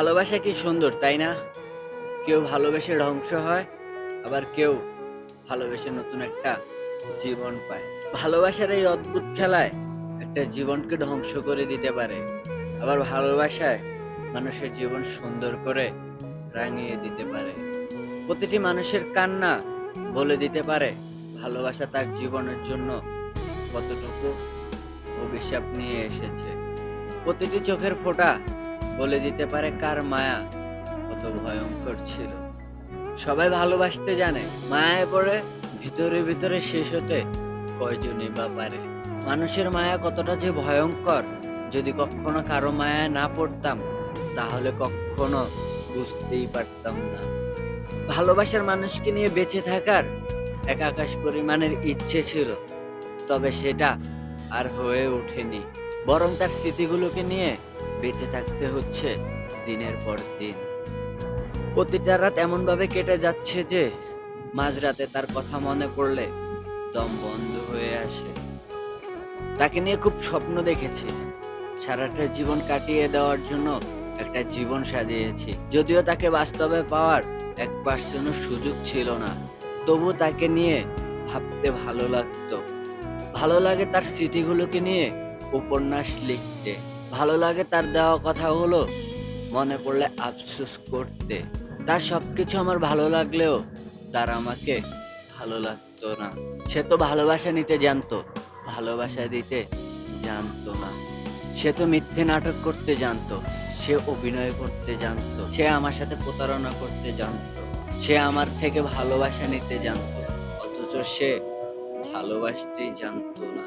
ভালোবাসা কি সুন্দর, তাই না? কেউ ভালোবেসে ধ্বংস হয়, আবার কেউ ভালোবেসে নতুন একটা জীবন পায়। ভালোবাসার এই অদ্ভুত খেলায় একটা জীবনকে ধ্বংস করে দিতে পারে, আবার ভালোবাসায় মানুষের জীবন সুন্দর করে রাঙিয়ে দিতে পারে। প্রতিটি মানুষের কান্না বলে দিতে পারে, ভালোবাসা তার জীবনের জন্য কতটুকু অভিশাপ নিয়ে এসেছে। প্রতিটি চোখের ফোঁটা বলে দিতে পারে কার মায়া? কত ভয়ঙ্কর ছিল। সবাই ভালোবাসতে জানে, মায়ায় পড়ে, ভিতরে ভিতরে শেষ হতে কয়জনই বা পারে। মানুষের মায়া কতটা যে ভয়ঙ্কর, যদি কখনো কারও মায়া না পড়তাম, তাহলে কখনো বুঝতেই পারতাম না। ভালোবাসার মানুষকে নিয়ে বেঁচে থাকার এক আকাশ পরিমাণের ইচ্ছে ছিল, তবে সেটা আর হয়ে ওঠেনি। বরং তার স্মৃতিগুলোকে নিয়ে বেঁচে থাকতে হচ্ছে দিনের পর দিন। প্রতিটা রাত এমন ভাবে কেটে যাচ্ছে যে, মাঝরাতে তার কথা মনে পড়লে দম বন্ধ হয়ে আসে। তাকে নিয়ে খুব স্বপ্ন দেখেছি। সারাটা জীবন কাটিয়ে দেওয়ার জন্য একটা জীবন সাজিয়েছি। যদিও তাকে বাস্তবে পাওয়ার এক পার্সেন্টও সুযোগ ছিল না। তবু তাকে নিয়ে ভাবতে ভালো লাগতো। ভালো লাগে তার স্মৃতিগুলোকে নিয়ে উপন্যাস লিখতে। ভালো লাগে তার দেওয়া কথাগুলো মনে পড়লে আফসোস করতে। তার সবকিছু আমার ভালো লাগলেও তার আমাকে ভালো লাগতো না। সে তো ভালোবাসা নিতে জানতো, ভালোবাসা দিতে জানতো না। সে তো মিথ্যে নাটক করতে জানতো, সে অভিনয় করতে জানতো, সে আমার সাথে প্রতারণা করতে জানতো, সে আমার থেকে ভালোবাসা নিতে জানতো, অথচ সে ভালোবাসতেই জানতো না।